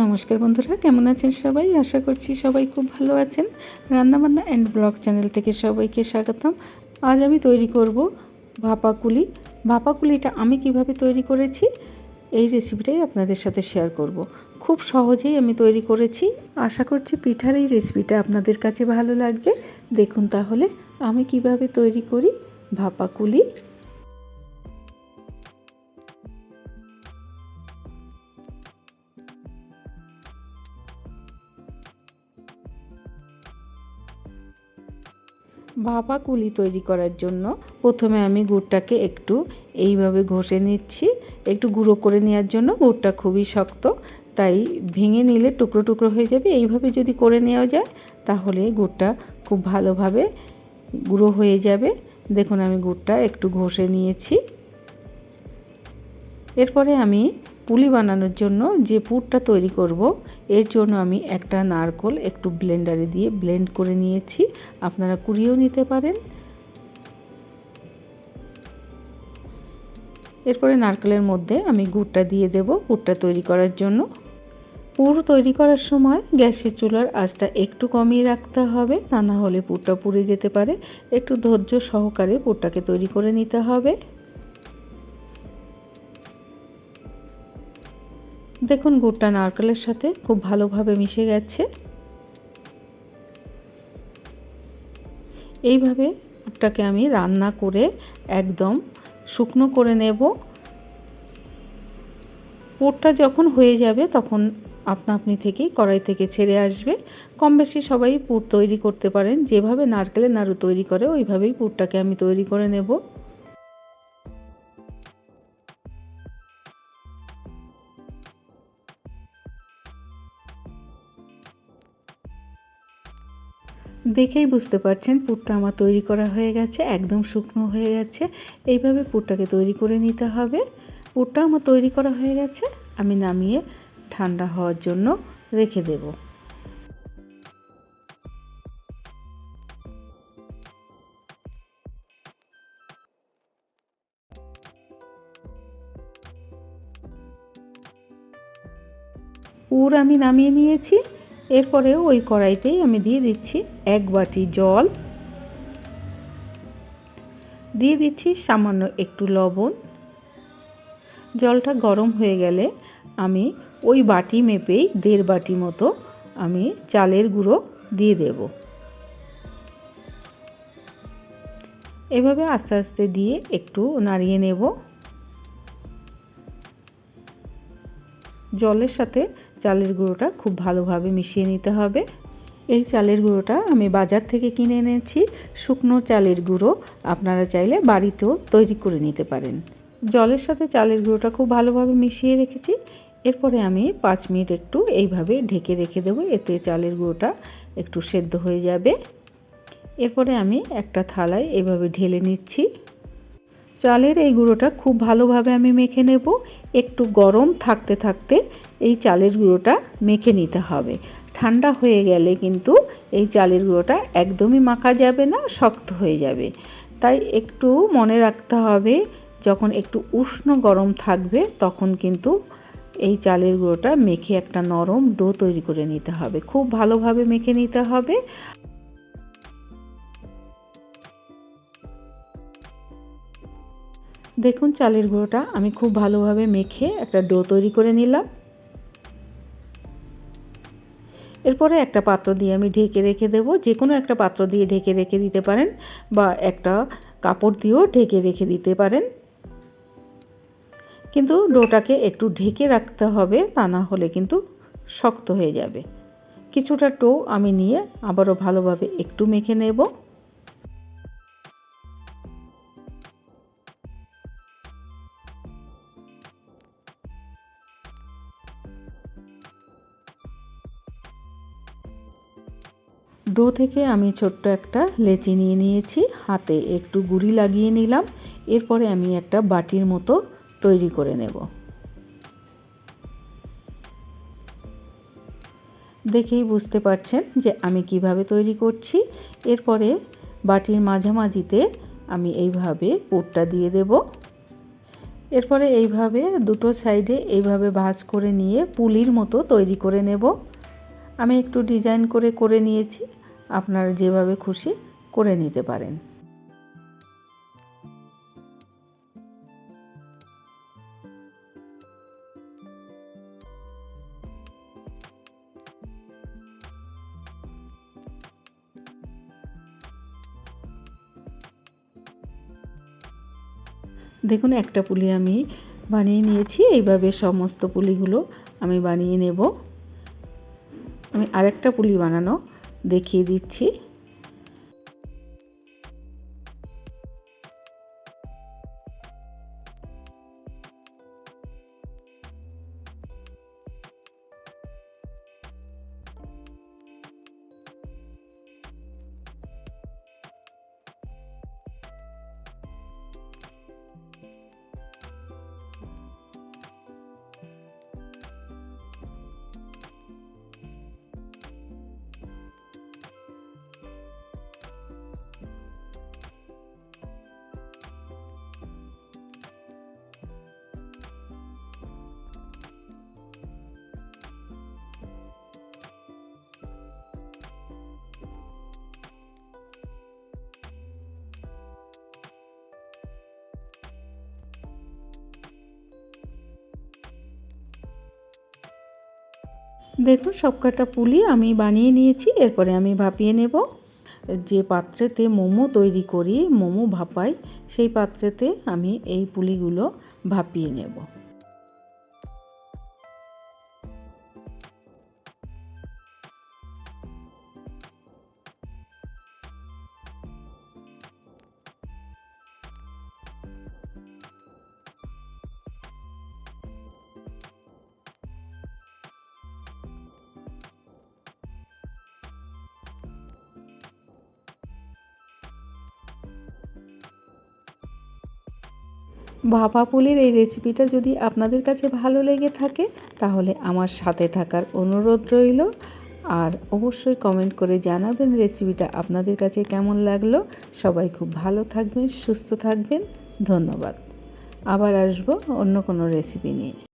নমস্কার বন্ধুরা, কেমন আছেন সবাই? আশা করছি সবাই খুব ভালো আছেন। রান্নাবান্না অ্যান্ড ব্লগ চ্যানেল থেকে সবাইকে স্বাগতম। আজ আমি তৈরি করব ভাপাকুলি ভাপাকুলিটা আমি কীভাবে তৈরি করেছি, এই রেসিপিটাই আপনাদের সাথে শেয়ার করব। খুব সহজেই আমি তৈরি করেছি। আশা করছি পিঠার এই রেসিপিটা আপনাদের কাছে ভালো লাগবে। দেখুন তাহলে আমি কীভাবে তৈরি করি ভাপাকুলি ভাপা কুলি তৈরি করার জন্য প্রথমে আমি গুড়টাকে একটু এইভাবে ঘষে নিচ্ছি। একটু গুঁড়ো করে নেওয়ার জন্য গুড়টা খুবই শক্ত, তাই ভেঙে নিলে টুকরো টুকরো হয়ে যাবে। এইভাবে যদি করে নেওয়া যায়, তাহলে গুড়টা খুব ভালোভাবে গুঁড়ো হয়ে যাবে। দেখুন আমি গুড়টা একটু ঘষে নিয়েছি। এরপরে আমি পুলি বানানোর জন্য যে পুরটা তৈরি করব, এর জন্য আমি একটা নারকোল একটু ব্লেন্ডারে দিয়ে ব্লেন্ড করে নিয়েছি। আপনারা কুড়িয়েও নিতে পারেন। এরপরে নারকেলের মধ্যে আমি গুড়টা দিয়ে দেব গুড়টা তৈরি করার জন্য। পুর তৈরি করার সময় গ্যাসের চুলার আঁচটা একটু কমিয়ে রাখতে হবে, তা না হলে পুরটা পুড়ে যেতে পারে। একটু ধৈর্য সহকারে পুরটাকে তৈরি করে নিতে হবে। দেখুন গুড়টা নারকেলের সাথে খুব ভালোভাবে মিশে গেছে। এইভাবে গুড়টাকে আমি রান্না করে একদম শুকনো করে নেব। পুরটা যখন হয়ে যাবে তখন আপনা আপনি থেকেই কড়াই থেকে ছেড়ে আসবে। কম বেশি সবাই পুর তৈরি করতে পারেন। যেভাবে নারকেলের নাড়ু তৈরি করে, ওইভাবেই পুরটাকে আমি তৈরি করে নেব। দেখেই বুঝতে পারছেন পুরটা আমার তৈরি করা হয়ে গেছে, একদম শুকনো হয়ে গেছে। এইভাবে পুরটাকে তৈরি করে নিতে হবে। পুরটা আমার তৈরি করা হয়ে গেছে, আমি নামিয়ে ঠান্ডা হওয়ার জন্য রেখে দেব। পুর আমি নামিয়ে নিয়েছি। এরপরে ওই কড়াইতেই আমি দিয়ে দিচ্ছি এক বাটি জল। দিয়ে দিচ্ছি সামান্য একটু লবণ। জলটা গরম হয়ে গেলে আমি ওই বাটি মেপেই দেড় বাটি মতো আমি চালের গুঁড়ো দিয়ে দেব। এভাবে আস্তে আস্তে দিয়ে একটু নাড়িয়ে নেব। জলের সাথে চালের গুঁড়োটা খুব ভালোভাবে মিশিয়ে নিতে হবে। এই চালের গুঁড়োটা আমি বাজার থেকে কিনে এনেছি। শুকনো চালের গুঁড়ো আপনারা চাইলে বাড়িতেও তৈরি করে নিতে পারেন। জলের সাথে চালের গুঁড়োটা খুব ভালোভাবে মিশিয়ে রেখেছি। এরপরে আমি পাঁচ মিনিট একটু এইভাবে ঢেকে রেখে দেবো। এতে চালের গুঁড়োটা একটু সেদ্ধ হয়ে যাবে। এরপরে আমি একটা থালায় এভাবে ঢেলে নিচ্ছি। চালের এই গুঁড়োটা খুব ভালোভাবে আমি মেখে নেব। একটু গরম থাকতে থাকতে এই চালের গুঁড়োটা মেখে নিতে হবে। ঠান্ডা হয়ে গেলে কিন্তু এই চালের গুঁড়োটা একদমই মাখা যাবে না, শক্ত হয়ে যাবে। তাই একটু মনে রাখতে হবে, যখন একটু উষ্ণ গরম থাকবে তখন কিন্তু এই চালের গুঁড়োটা মেখে একটা নরম ডো তৈরি করে নিতে হবে। খুব ভালোভাবে মেখে নিতে হবে। দেখুন চালের গুঁড়োটা, আমি খুব ভালোভাবে মেখে একটা ডো তৈরি করে নিলাম। এরপরে একটা পাত্র দিয়ে আমি ঢেকে রেখে দেব। যে কোনো একটা পাত্র দিয়ে ঢেকে রেখে দিতে পারেন বা একটা কাপড় দিয়েও ঢেকে রেখে দিতে পারেন। কিন্তু ডোটাকে একটু ঢেকে রাখতে হবে, তা না হলে কিন্তু শক্ত হয়ে যাবে। কিছুটা টো আমি নিয়ে আবারও ভালোভাবে একটু মেখে নেব। ডো থেকে আমি ছোট্ট একটা লেচি নিয়ে নিয়েছি। হাতে একটু গুড়ি লাগিয়ে নিলাম। এরপরে আমি একটা বাটির মতো তৈরি করে নেব। দেখেই বুঝতে পারছেন যে আমি কীভাবে তৈরি করছি। এরপরে বাটির মাঝামাঝিতে আমি এইভাবে পুরটা দিয়ে দেব। এরপরে এইভাবে দুটো সাইডে এইভাবে ভাঁজ করে নিয়ে পুলির মতো তৈরি করে নেব। আমি একটু ডিজাইন করে করে নিয়েছি। আপনারা যেভাবে খুশি করে নিতে পারেন। দেখুন, একটা পুলি আমি বানিয়ে নিয়েছি। এইভাবে সমস্ত পুলিগুলো আমি বানিয়ে নেব। আমি আরেকটা পুলি বানানো দেখিয়ে দিচ্ছি। দেখুন সবকটা পুলি আমি বানিয়ে নিয়েছি, এরপরে আমি ভাপিয়ে নেব। যে পাত্রেতে মোমো তৈরি করি, মোমো ভাপাই, সেই পাত্রেতে আমি এই পুলিগুলো ভাপিয়ে নেব। ভাপা পুলির এই রেসিপিটা যদি আপনাদের কাছে ভালো লেগে থাকে, তাহলে আমার সাথে থাকার অনুরোধ রইল। আর অবশ্যই কমেন্ট করে জানাবেন রেসিপিটা আপনাদের কাছে কেমন লাগল। সবাই খুব ভালো থাকবেন, সুস্থ থাকবেন। ধন্যবাদ। আবার আসব অন্য কোনো রেসিপি নিয়ে।